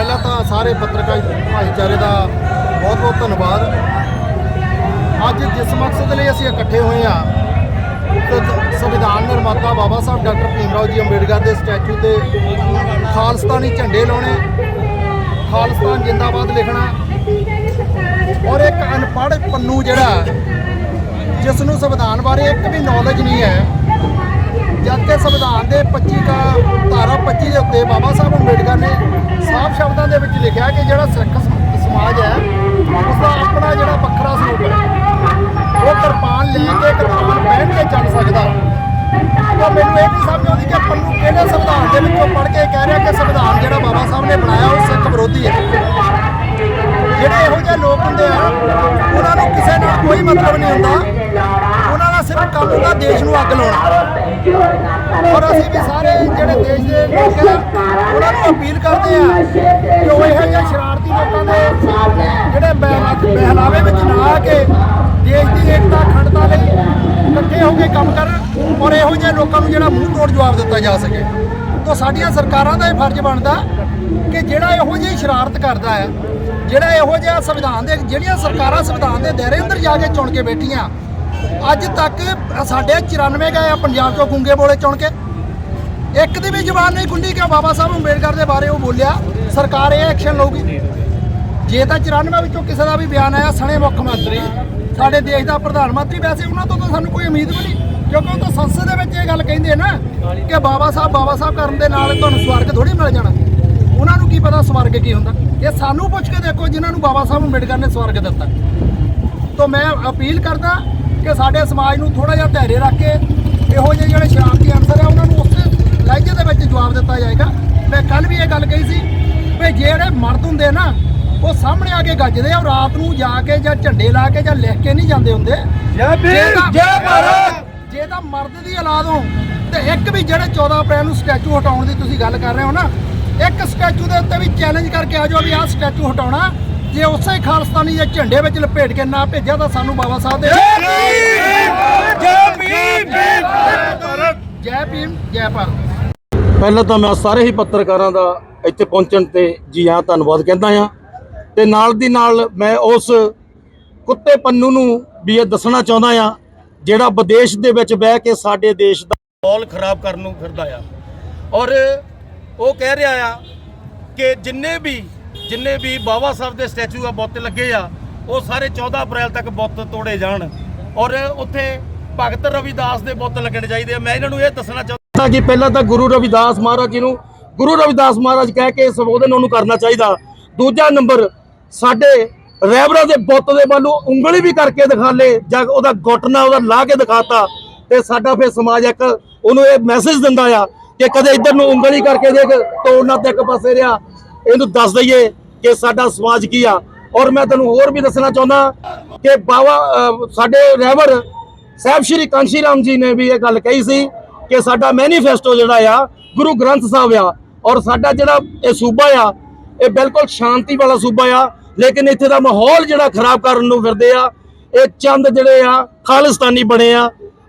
ਪਹਿਲਾਂ ਤਾਂ ਸਾਰੇ ਪੱਤਰਕਾਰ ਭਾਈਚਾਰੇ ਦਾ ਬਹੁਤ ਬਹੁਤ ਧੰਨਵਾਦ। ਅੱਜ ਜਿਸ ਮਕਸਦ ਲਈ ਅਸੀਂ ਇਕੱਠੇ ਹੋਏ ਆ ਸੰਵਿਧਾਨ ਨਿਰਮਾਤਾ ਬਾਬਾ ਸਾਹਿਬ ਡਾਕਟਰ ਭੀਮ ਰਾਓ ਜੀ ਅੰਬੇਡਕਰ ਦੇ ਸਟੈਚੂ ਤੇ ਖਾਲਸਤਾਨੀ ਝੰਡੇ ਲਾਉਣੇ, ਖਾਲਸਤਾਨ ਜਿੰਦਾਬਾਦ ਲਿਖਣਾ ਔਰ ਇੱਕ ਅਨਪੜ੍ਹ ਪੰਨੂ ਜਿਹੜਾ ਜਿਸ ਨੂੰ ਸੰਵਿਧਾਨ ਬਾਰੇ ਇੱਕ ਵੀ ਨੌਲੇਜ ਨਹੀਂ ਹੈ ਜਦ ਕਿ ਸੰਵਿਧਾਨ ਦੇ 25 ਦਾ ਧਾਰਾ 25 ਦੇ ਉੱਤੇ ਬਾਬਾ ਸਾਹਿਬ ਅੰਬੇਡਕਰ ਨੇ ਸਾਫ਼ ਸ਼ਬਦਾਂ ਦੇ ਵਿੱਚ ਲਿਖਿਆ ਕਿ ਜਿਹੜਾ ਸਿੱਖ ਸਮਾਜ ਹੈ ਉਸ ਦਾ ਆਪਣਾ ਜਿਹੜਾ ਵੱਖਰਾ ਸਰੂਪ ਹੈ। ਉਹ ਕਿਰਪਾਨ ਲੈ ਕੇ, ਕਿਰਪਾਨ ਪਹਿਨ ਕੇ ਚੱਲ ਸਕਦਾ ਤਾਂ ਮੈਨੂੰ ਇਹ ਨਹੀਂ ਸਮਝ ਆਉਂਦੀ ਕਿ ਪੰਨੂ ਕਿਹੜੇ ਸੰਵਿਧਾਨ ਦੇ ਵਿੱਚੋਂ ਪੜ੍ਹ ਕੇ ਕਹਿ ਰਿਹਾ ਕਿ ਸੰਵਿਧਾਨ ਜਿਹੜਾ ਬਾਬਾ ਸਾਹਿਬ ਨੇ ਬਣਾਇਆ ਉਹ ਸਿੱਖ ਵਿਰੋਧੀ ਹੈ। ਜਿਹੜੇ ਇਹੋ ਜਿਹੇ ਲੋਕ ਹੁੰਦੇ ਆ, ਉਹਨਾਂ ਨੂੰ ਕਿਸੇ ਨਾਲ ਕੋਈ ਮਤਲਬ ਨਹੀਂ ਹੁੰਦਾ। ਉਹਨਾਂ ਦਾ ਕੰਮ ਹੁੰਦਾ ਦੇਸ਼ ਨੂੰ ਅੱਗ ਲਾਉਣਾ। ਔਰ ਅਸੀਂ ਵੀ ਸਾਰੇ ਜਿਹੜੇ ਦੇਸ਼ ਦੇ ਲੋਕ ਆ, ਉਹਨਾਂ ਨੂੰ ਅਪੀਲ ਕਰਦੇ ਆ ਕਿ ਉਹ ਇਹੋ ਜਿਹੇ ਸ਼ਰਾਰਤੀ ਲੋਕਾਂ ਦੇ ਜਿਹੜੇ ਬਹਿ- ਬਹਿਲਾਵੇ ਵਿੱਚ ਨਾ ਆ ਕੇ ਦੇਸ਼ ਦੀ ਏਕਤਾ, ਅਖੰਡਤਾ ਲਈ ਇਕੱਠੇ ਹੋ ਕੇ ਕੰਮ ਕਰਨ ਔਰ ਇਹੋ ਜਿਹੇ ਲੋਕਾਂ ਨੂੰ ਜਿਹੜਾ ਮੂੰਹ ਤੋੜ ਜਵਾਬ ਦਿੱਤਾ ਜਾ ਸਕੇ। ਤਾਂ ਸਾਡੀਆਂ ਸਰਕਾਰਾਂ ਦਾ ਇਹ ਫਰਜ਼ ਬਣਦਾ ਕਿ ਜਿਹੜਾ ਇਹੋ ਜਿਹੀ ਸ਼ਰਾਰਤ ਕਰਦਾ ਹੈ, ਜਿਹੜਾ ਇਹੋ ਜਿਹਾ ਸੰਵਿਧਾਨ ਦੇ ਜਿਹੜੀਆਂ ਸਰਕਾਰਾਂ ਸੰਵਿਧਾਨ ਦੇ ਦਾਇਰੇ ਅੰਦਰ ਜਾ ਕੇ ਚੁਣ ਕੇ ਬੈਠੀਆਂ ਅੱਜ ਤੱਕ ਸਾਡੇ 94 ਗਏ ਆ ਪੰਜਾਬ ਚੋਂ ਗੁੰਗੇ ਬੋਲੇ ਚੁਣ ਕੇ। ਇੱਕ ਦੀ ਵੀ ਜ਼ਬਾਨ ਨਹੀਂ ਖੁੱਲੀ ਕਿ ਬਾਬਾ ਸਾਹਿਬ ਅੰਬੇਡਕਰ ਦੇ ਬਾਰੇ ਉਹ ਬੋਲਿਆ। ਸਰਕਾਰ ਇਹ ਐਕਸ਼ਨ ਲਊਗੀ। ਜੇ ਤਾਂ 94 ਵਿੱਚੋਂ ਕਿਸੇ ਦਾ ਵੀ ਬਿਆਨ ਆਇਆ, ਸਣੇ ਮੁੱਖ ਮੰਤਰੀ, ਸਾਡੇ ਦੇਸ਼ ਦਾ ਪ੍ਰਧਾਨ ਮੰਤਰੀ, ਵੈਸੇ ਉਹਨਾਂ ਤੋਂ ਤਾਂ ਸਾਨੂੰ ਕੋਈ ਉਮੀਦ ਵੀ ਨਹੀਂ, ਕਿਉਂਕਿ ਉਹ ਤਾਂ ਸੰਸਦ ਦੇ ਵਿੱਚ ਇਹ ਗੱਲ ਕਹਿੰਦੇ ਨਾ ਕਿ ਬਾਬਾ ਸਾਹਿਬ ਬਾਬਾ ਸਾਹਿਬ ਕਰਨ ਦੇ ਨਾਲ ਤੁਹਾਨੂੰ ਸਵਰਗ ਥੋੜੀ ਮਿਲ ਜਾਣਾ। ਉਹਨਾਂ ਨੂੰ ਕੀ ਪਤਾ ਸਵਰਗ ਕੀ ਹੁੰਦਾ। ਇਹ ਸਾਨੂੰ ਪੁੱਛ ਕੇ ਦੇਖੋ ਜਿਨ੍ਹਾਂ ਨੂੰ ਬਾਬਾ ਸਾਹਿਬ ਅੰਬੇਡਕਰ ਨੇ ਸਵਰਗ ਦਿੱਤਾ। ਤਾਂ ਮੈਂ ਅਪੀਲ ਕਰਦਾ ਕਿ ਸਾਡੇ ਸਮਾਜ ਨੂੰ ਥੋੜਾ ਜਿਹਾ ਧੈर्य ਰੱਖ ਕੇ ਇਹੋ ਜਿਹੇ ਜਿਹੜੇ ਸ਼ਰਾਰਤੀ ਅਨਸਰ ਆ ਉਹਨਾਂ ਨੂੰ ਉਸੇ ਲਹਿਜੇ ਦੇ ਵਿੱਚ ਜਵਾਬ ਦਿੱਤਾ ਜਾਏਗਾ। ਮੈਂ ਕੱਲ ਵੀ ਇਹ ਗੱਲ ਕਹੀ ਸੀ ਵੀ ਜਿਹੜੇ ਮਰਦ ਹੁੰਦੇ ਨਾ ਉਹ ਸਾਹਮਣੇ ਆ ਕੇ ਗੱਜਦੇ ਆ ਰਾਤ ਨੂੰ ਜਾ ਕੇ ਜਾਂ ਝੰਡੇ ਲਾ ਕੇ ਜਾਂ ਲਿਖ ਕੇ ਨਹੀਂ ਜਾਂਦੇ ਹੁੰਦੇ। ਜੈ ਤਾਂ- ਜੈ ਭਾਰਤ! ਜੇ ਤਾਂ ਮਰਦ ਦੀ ਔਲਾਦ ਹੋ ਤੇ ਇੱਕ ਵੀ ਜਿਹੜੇ 14 ਅਪ੍ਰੈਲ ਨੂੰ ਸਟੈਚੂ ਹਟਾਉਣ ਦੀ ਤੁਸੀਂ ਗੱਲ ਕਰ ਰਹੇ ਹੋ ਨਾ ਇੱਕ ਸਟੈਚੂ ਦੇ ਉੱਤੇ ਵੀ ਚੈਲੰਜ ਕਰਕੇ ਆ ਜਾਓ ਵੀ ਆਹ ਸਟੈਚੂ ਹਟਾਉਣਾ। ਜੇ ਉਸੇ ਖਾਲਸਤਾਨੀ ਦੇ ਝੰਡੇ ਵਿੱਚ ਲਪੇਟ ਕੇ ਨਾ ਭੇਜਿਆ ਤਾਂ ਸਾਨੂੰ ਬਾਬਾ ਸਾਹਿਬ ਦੇ ਜੈ ਭੀਮ ਜੈ ਭਾਰਤ। ਜੈ ਭੀਮ ਜੈ ਭਾਰਤ। ਪਹਿਲਾਂ ਤਾਂ ਮੈਂ ਸਾਰੇ ਹੀ ਪੱਤਰਕਾਰਾਂ ਦਾ ਇੱਥੇ ਪਹੁੰਚਣ ਤੇ ਜੀ ਹਾਂ ਧੰਨਵਾਦ ਕਹਿੰਦਾ ਹਾਂ। ਤੇ ਨਾਲ ਦੀ ਨਾਲ ਮੈਂ ਉਸ ਕੁੱਤੇ ਪੰਨੂ ਨੂੰ ਵੀ ਇਹ ਦੱਸਣਾ ਚਾਹੁੰਦਾ ਹਾਂ ਜਿਹੜਾ ਵਿਦੇਸ਼ ਦੇ ਵਿੱਚ ਬਹਿ ਕੇ ਸਾਡੇ ਦੇਸ਼ ਦਾ ਮਾਹੌਲ ਖਰਾਬ ਕਰਨ ਨੂੰ ਫਿਰਦਾ ਆ। ਔਰ ਉਹ ਕਹਿ ਰਿਹਾ ਆ ਕਿ ਜਿੰਨੇ ਵੀ ਜਿੰਨੇ ਵੀ ਬਾਬਾ ਸਾਹਿਬ ਦੇ ਸਟੈਚੂ ਆ, ਬੁੱਤ ਲੱਗੇ ਆ, ਉਹ ਸਾਰੇ 14 ਅਪ੍ਰੈਲ ਤੱਕ ਬੁੱਤ ਤੋੜੇ ਜਾਣ। ਔਰ ਉੱਥੇ ਭਗਤ ਰਵਿਦਾਸ ਦੇ ਬੁੱਤ ਲੱਗਣੇ ਚਾਹੀਦੇ ਆ। ਮੈਂ ਇਹਨਾਂ ਨੂੰ ਇਹ ਦੱਸਣਾ ਚਾਹੁੰਦਾ ਕਿ ਪਹਿਲਾਂ ਤਾਂ ਗੁਰੂ ਰਵਿਦਾਸ ਮਹਾਰਾਜ ਜੀ ਨੂੰ, ਗੁਰੂ ਰਵਿਦਾਸ ਮਹਾਰਾਜ ਕਹਿ ਕੇ ਸੰਬੋਧਨ ਉਹਨੂੰ ਕਰਨਾ ਚਾਹੀਦਾ। ਦੂਜਾ ਨੰਬਰ, ਸਾਡੇ ਰਹਿਬਰਾਂ ਦੇ ਬੁੱਤ ਦੇ ਵੱਲੋਂ ਉਂਗਲੀ ਵੀ ਕਰਕੇ ਦਿਖਾ ਲੇ, ਜਾਂ ਉਹਦਾ ਘੁੱਟਣਾ ਉਹਦਾ ਲਾ ਕੇ ਦਿਖਾਤਾ। ਤੇ ਸਾਡਾ ਫਿਰ ਸਮਾਜ ਇੱਕ ਉਹਨੂੰ ਇਹ ਮੈਸੇਜ ਦਿੰਦਾ ਆ ਕਿ ਕਦੇ ਇੱਧਰ ਨੂੰ ਉਂਗਲੀ ਕਰਕੇ ਦੇਖ, ਤੋੜਨਾ ਤੇ ਇੱਕ ਪਾਸੇ ਰਿਹਾ। ਇਹਨੂੰ ਦੱਸ ਦਈਏ ਕਿ ਸਾਡਾ ਸਮਾਜ ਕੀ ਆ। ਔਰ ਮੈਂ ਤੁਹਾਨੂੰ ਹੋਰ ਵੀ ਦੱਸਣਾ ਚਾਹੁੰਦਾ ਕਿ ਬਾਵਾ ਸਾਡੇ ਰਹਿਬਰ ਸਾਹਿਬ ਸ਼੍ਰੀ ਕਾਂਸ਼ੀ ਰਾਮ ਜੀ ਨੇ ਵੀ ਇਹ ਗੱਲ ਕਹੀ ਸੀ ਕਿ ਸਾਡਾ ਮੈਨੀਫੈਸਟੋ ਜਿਹੜਾ ਆ, ਗੁਰੂ ਗ੍ਰੰਥ ਸਾਹਿਬ ਆ। ਔਰ ਸਾਡਾ ਜਿਹੜਾ ਇਹ ਸੂਬਾ ਆ, ਇਹ ਬਿਲਕੁਲ ਸ਼ਾਂਤੀ ਵਾਲਾ ਸੂਬਾ ਆ। ਲੇਕਿਨ ਇੱਥੇ ਦਾ ਮਾਹੌਲ ਜਿਹੜਾ ਖਰਾਬ ਕਰਨ ਨੂੰ ਫਿਰਦੇ ਆ, ਇਹ ਚੰਦ ਜਿਹੜੇ ਆ, ਖਾਲਿਸਤਾਨੀ ਬਣੇ ਆ।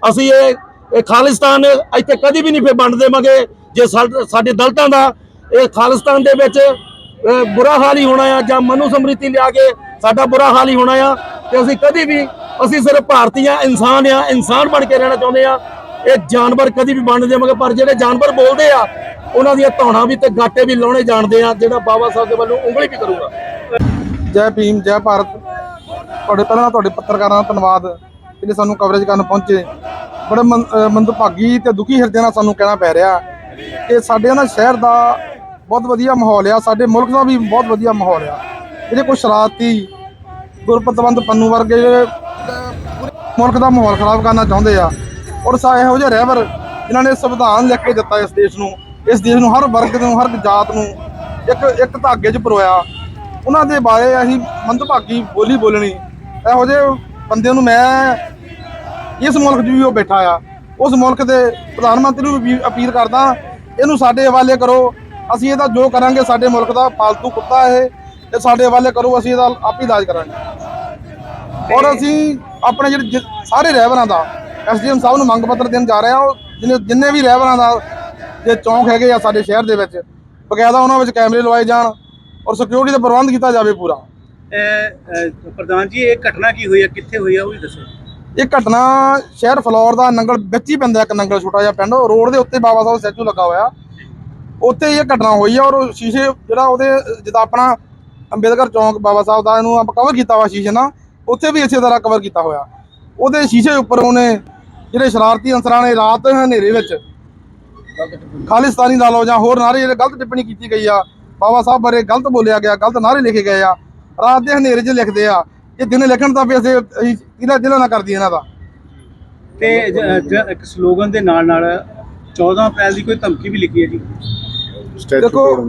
ਅਸੀਂ ਇਹ ਖਾਲਿਸਤਾਨ ਇੱਥੇ ਕਦੀ ਵੀ ਨਹੀਂ ਫੇ ਵੰਡ ਦੇਵਾਂਗੇ ਜੇ ਸਾ- ਸਾਡੇ ਦਲਤਾਂ ਦਾ ਇਹ ਖਾਲਿਸਤਾਨ ਦੇ ਵਿੱਚ ਬੁਰਾ ਹਾਲ ਹੀ ਹੋਣਾ ਆ ਜਾਂ ਮਨੂ ਸਮ੍ਰਿਤੀ ਲਿਆ ਕੇ ਸਾਡਾ ਬੁਰਾ ਹਾਲ ਹੀ ਹੋਣਾ ਆ ਤੇ ਅਸੀਂ ਕਦੀ ਵੀ, ਅਸੀਂ ਸਿਰਫ ਭਾਰਤੀ ਆ, ਇਨਸਾਨ ਆ, ਇਨਸਾਨ ਬਣ ਕੇ ਰਹਿਣਾ ਚਾਹੁੰਦੇ ਆ। ਇਹ ਜਾਨਵਰ ਕਦੀ ਵੀ ਬਣ ਦੇਵਾਂਗੇ, ਪਰ ਜਿਹੜੇ ਜਾਨਵਰ ਬੋਲਦੇ ਆ, ਉਹਨਾਂ ਦੀਆਂ ਧੌਣਾ ਵੀ ਤੇ ਗਾਟੇ ਵੀ ਲਾਉਣੇ ਜਾਣਦੇ ਆ, ਜਿਹੜਾ ਬਾਬਾ ਸਾਹਿਬ ਦੇ ਵੱਲੋਂ ਉਂਗਲੀ ਵੀ ਕਰੂਗਾ। ਜੈ ਭੀਮ, ਜੈ ਭਾਰਤ। ਤੁਹਾਡੇ ਪਹਿਲਾਂ ਤੁਹਾਡੇ ਪੱਤਰਕਾਰਾਂ ਦਾ ਧੰਨਵਾਦ ਜਿਹੜੇ ਸਾਨੂੰ ਕਵਰੇਜ ਕਰਨ ਪਹੁੰਚੇ। ਬੜੇ ਮੰਦਭਾਗੀ ਤੇ ਦੁਖੀ ਹਿਰਦੇ ਨਾਲ ਸਾਨੂੰ ਕਹਿਣਾ ਪੈ ਰਿਹਾ ਕਿ ਸਾਡੇ ਨਾ ਸ਼ਹਿਰ ਦਾ ਬਹੁਤ ਵਧੀਆ ਮਾਹੌਲ ਆ, ਸਾਡੇ ਮੁਲਕ ਦਾ ਵੀ ਬਹੁਤ ਵਧੀਆ ਮਾਹੌਲ ਆ। ਇਹਦੇ ਕੋਈ ਸ਼ਰਾਰਤੀ ਗੁਰਪਤਵੰਤ ਪੰਨੂ ਵਰਗੇ ਮੁਲਕ ਦਾ ਮਾਹੌਲ ਖਰਾਬ ਕਰਨਾ ਚਾਹੁੰਦੇ ਆ। ਔਰ ਸਾ ਇਹੋ ਜਿਹੇ ਰਹਿਬਰ ਜਿਨ੍ਹਾਂ ਨੇ ਸੰਵਿਧਾਨ ਲਿਖ ਕੇ ਦਿੱਤਾ ਇਸ ਦੇਸ਼ ਨੂੰ, ਇਸ ਦੇਸ਼ ਨੂੰ, ਹਰ ਵਰਗ ਨੂੰ, ਹਰ ਜਾਤ ਨੂੰ, ਇੱਕ ਇੱਕ ਧਾਗੇ 'ਚ ਪਰੋਇਆ। ਉਹਨਾਂ ਦੇ ਬਾਰੇ ਅਸੀਂ ਮੰਦਭਾਗੀ ਬੋਲੀ ਬੋਲਣੀ। ਇਹੋ ਜਿਹੇ ਬੰਦੇ ਨੂੰ ਮੈਂ ਇਸ ਮੁਲਕ 'ਚ ਵੀ ਉਹ ਬੈਠਾ ਆ। ਉਸ ਮੁਲਕ ਦੇ ਪ੍ਰਧਾਨ ਮੰਤਰੀ ਨੂੰ ਵੀ ਅਪੀਲ ਕਰਦਾ, ਇਹਨੂੰ ਸਾਡੇ ਹਵਾਲੇ ਕਰੋ। ਅਸੀਂ ਇਹਦਾ ਜੋ ਕਰਾਂਗੇ ਸਾਡੇ ਮੁਲਕ ਦਾ ਪਾਲਤੂ ਕੁੱਤਾ ਇਹ ਇਹ ਸਾਡੇ ਹਵਾਲੇ ਕਰੋ ਅਸੀਂ ਇਹਦਾ ਆਪ ਹੀ ਇਲਾਜ ਕਰਾਂਗੇ। ਔਰ ਅਸੀਂ ਆਪਣੇ ਜਿਹੜੇ ਸਾਰੇ ਰਹਿਬਰਾਂ ਦਾ ਐਸਡੀਐਮ ਸਾਹਿਬ ਨੂੰ ਮੰਗ ਪੱਤਰ ਦੇਣ ਜਾ ਰਹੇ ਆ ਉਹ ਜਿੰਨੇ ਜਿੰਨੇ ਵੀ ਰਹਿਬਰਾਂ ਦਾ ਜੇ ਚੌਂਕ ਹੈਗੇ ਆ ਸਾਡੇ ਸ਼ਹਿਰ ਦੇ ਵਿੱਚ ਬਕਾਇਦਾ ਉਹਨਾਂ ਵਿੱਚ ਕੈਮਰੇ ਲਵਾਏ ਜਾਣ ਔਰ ਸਿਕਿਉਰਿਟੀ ਦਾ ਪ੍ਰਬੰਧ ਕੀਤਾ ਜਾਵੇ ਪੂਰਾ। ਪ੍ਰਧਾਨ ਜੀ ਇਹ ਘਟਨਾ ਕੀ ਹੋਈ ਹੈ? ਕਿੱਥੇ ਹੋਈ ਹੈ? ਉਹ ਵੀ ਦੱਸੋ। ਇਹ ਘਟਨਾ ਸ਼ਹਿਰ ਫਲੋਰ ਦਾ ਨੰਗਲ ਵਿੱਚ ਹੀ ਪੈਂਦਾ ਇੱਕ ਨੰਗਲ ਛੋਟਾ ਜਿਹਾ ਪਿੰਡ ਰੋਡ ਦੇ ਉੱਤੇ ਬਾਬਾ ਸਾਹਿਬ ਸਟੈਚੂ ਲੱਗਾ ਹੋਇਆ। ਉੱਥੇ ਇਹ ਘਟਨਾ ਹੋਈ ਆ ਔਰ ਸ਼ੀਸ਼ੇ ਜਿਹੜਾ ਉਹਦੇ, ਜਿੱਦਾਂ ਆਪਣਾ ਅੰਬੇਦਕਰ ਚੌਂਕ ਬਾਬਾ ਸਾਹਿਬ ਦਾ ਇਹਨੂੰ ਆਪਾਂ ਕਵਰ ਕੀਤਾ ਹੋਇਆ ਸ਼ੀਸ਼ੇ ਨਾਲ, ਉੱਥੇ ਵੀ ਇਸੇ ਤਰ੍ਹਾਂ ਕਵਰ ਕੀਤਾ ਹੋਇਆ। ਉਹਦੇ ਸ਼ੀਸ਼ੇ ਉੱਪਰ ਉਹਨੇ ਜਿਹੜੇ ਸ਼ਰਾਰਤੀ ਅਨਸਰਾਂ ਨੇ ਰਾਤ ਹਨੇਰੇ ਵਿੱਚ ਖਾਲਿਸਤਾਨੀ ਲਾ ਲਓ ਜਾਂ ਹੋਰ ਨਾਰੇ ਜਿਹੜੇ ਗਲਤ ਟਿੱਪਣੀ ਕੀਤੀ ਗਈ ਆ। ਬਾਬਾ ਸਾਹਿਬ ਬਾਰੇ ਗਲਤ ਬੋਲਿਆ ਗਿਆ, ਗਲਤ ਨਾਰੇ ਲਿਖੇ ਗਏ ਆ। ਰਾਤ ਦੇ ਹਨੇਰੇ 'ਚ ਲਿਖਦੇ ਆ। ਇਹ ਦਿਨੇ ਲਿਖਣ ਤਾਂ ਵੀ ਅਸੀਂ ਅਸੀਂ ਕਿਹਦਾ ਜ਼ਿਲ੍ਹਾ ਨਾ ਕਰਦੀ ਇਹਨਾਂ ਦਾ। ਤੇ ਇੱਕ ਸਲੋਗਨ ਦੇ ਨਾਲ ਨਾਲ 14 ਅਪ੍ਰੈਲ ਦੀ ਕੋਈ ਧਮਕੀ ਵੀ ਲਿਖੀ ਹੈ ਜੀ? ਦੇਖੋ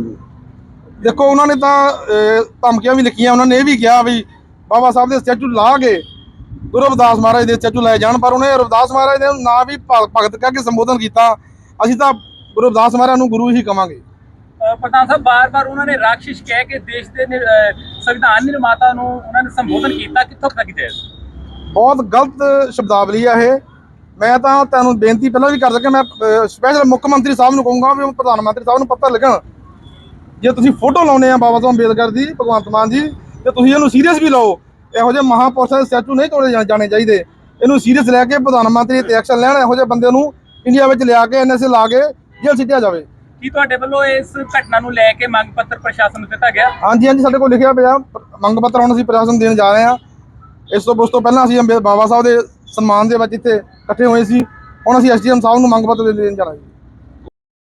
ਦੇਖੋ ਉਹਨਾਂ ਨੇ ਤਾਂ ਅਹ, ਧਮਕੀਆਂ ਵੀ ਲਿਖੀਆਂ ਉਹਨਾਂ ਨੇ ਇਹ ਵੀ ਕਿਹਾ ਵੀ ਬਾਬਾ ਸਾਹਿਬ ਦੇ ਸਟੈਚੂ ਲਾ ਕੇ ਗੁਰੂ ਰਵਿਦਾਸ ਮਹਾਰਾਜ ਦੇ ਸਟੈਚੂ ਲੈ ਜਾਣ ਪਰ ਉਹਨੇ ਰਵਿਦਾਸ ਮਹਾਰਾਜ ਦੇ ਨਾਂ ਵੀ ਭਗਤ ਕਹਿ ਕੇ ਸੰਬੋਧਨ ਕੀਤਾ। ਅਸੀਂ ਤਾਂ ਗੁਰੂ ਰਵਿਦਾਸ ਮਹਾਰਾਜ ਨੂੰ ਗੁਰੂ ਹੀ ਕਵਾਂਗੇ। ਅ, ਪ੍ਰਧਾਨ ਸਾਹਿਬ ਬਾਰ-ਬਾਰ ਉਹਨਾਂ ਨੇ ਰਾਖਸ਼ਿਸ਼ ਕਹਿ ਕੇ ਦੇਸ਼ ਦੇ ਨਿਰ- ਅ, ਸੰਵਿਧਾਨ ਨਿਰਮਾਤਾ ਨੂੰ ਉਹਨਾਂ ਨੇ ਸੰਬੋਧਨ ਕੀਤਾ। ਕਿੱਥੋਂ ਤੱਕ ਕੀਤਾ ਬਹੁਤ ਗਲਤ ਸ਼ਬਦਾਵਲੀ ਆ ਇਹ। ਮੈਂ ਤਾਂ ਤੁਹਾਨੂੰ ਬੇਨਤੀ ਪਹਿਲਾਂ ਵੀ ਕਰ ਸਕਿਆ ਮੈਂ ਸਪੈਸ਼ਲ ਮੁੱਖ ਮੰਤਰੀ ਸਾਹਿਬ ਨੂੰ ਕਹੂੰਗਾ ਵੀ ਪ੍ਰਧਾਨ ਮੰਤਰੀ ਸਾਹਿਬ ਨੂੰ ਪਤਾ ਲੱਗਣ ਜੇ ਤੁਸੀਂ ਫੋਟੋ ਲਾਉਨੇ ਆ ਬਾਬਾ ਸਾਹਿਬ ਅੰਬੇਦਕਰ ਦੀ ਭਗਵੰਤ ਮਾਨ ਜੀ ਤੇ ਤੁਸੀਂ ਇਹਨੂੰ ਸੀਰੀਅਸ ਵੀ ਲਓ। ਇਹੋ ਜਿਹੇ ਮਹਾਪੁਰਸ਼ਾਂ ਦੇ ਸਟੈਚੂ ਨਹੀਂ ਤੋੜੇ ਜਾਣੇ ਚਾਹੀਦੇ। ਇਹਨੂੰ ਸੀਰੀਅਸ ਲੈ ਕੇ ਪ੍ਰਧਾਨ ਮੰਤਰੀ ਤੇ ਐਕਸ਼ਨ ਲੈਣ ਇਹੋ ਜਿਹੇ ਬੰਦੇ ਨੂੰ ਇੰਡੀਆ ਵਿੱਚ ਲਿਆ ਕੇ ਐਨਐਸਏ ਲਾ ਕੇ ਜੇਲ੍ਹ ਸਿੱਟਿਆ ਜਾਵੇ। ਕੀ ਤੁਹਾਡੇ ਵੱਲੋਂ ਇਸ ਘਟਨਾ ਨੂੰ ਲੈ ਕੇ ਮੰਗ ਪੱਤਰ ਪ੍ਰਸ਼ਾਸਨ ਨੂੰ ਦਿੱਤਾ ਗਿਆ? ਹਾਂਜੀ ਹਾਂਜੀ ਸਾਡੇ ਕੋਲ ਲਿਖਿਆ ਪਿਆ। ਮੰਗ ਪੱਤਰ ਹੁਣ ਅਸੀਂ ਪ੍ਰਸ਼ਾਸਨ ਦੇਣ ਜਾ ਰਹੇ ਹਾਂ। ਇਸ ਤੋਂ ਉਸ ਤੋਂ ਪਹਿਲਾਂ ਅਸੀਂ ਅੰਬੇ ਬਾਬਾ ਸਾਹਿਬ ਦੇ ਸਨਮਾਨ ਦੇ ਵਿੱਚ ਇੱਥੇ ਇਕੱਠੇ ਹੋਏ ਸੀ। ਹੁਣ ਅਸੀਂ ਐਸਡੀਐਮ ਸਾਹਿਬ ਨੂੰ ਮੰਗ ਪੱਤਰ ਦੇ ਦੇਣ ਜਾਣਾ ਜੀ।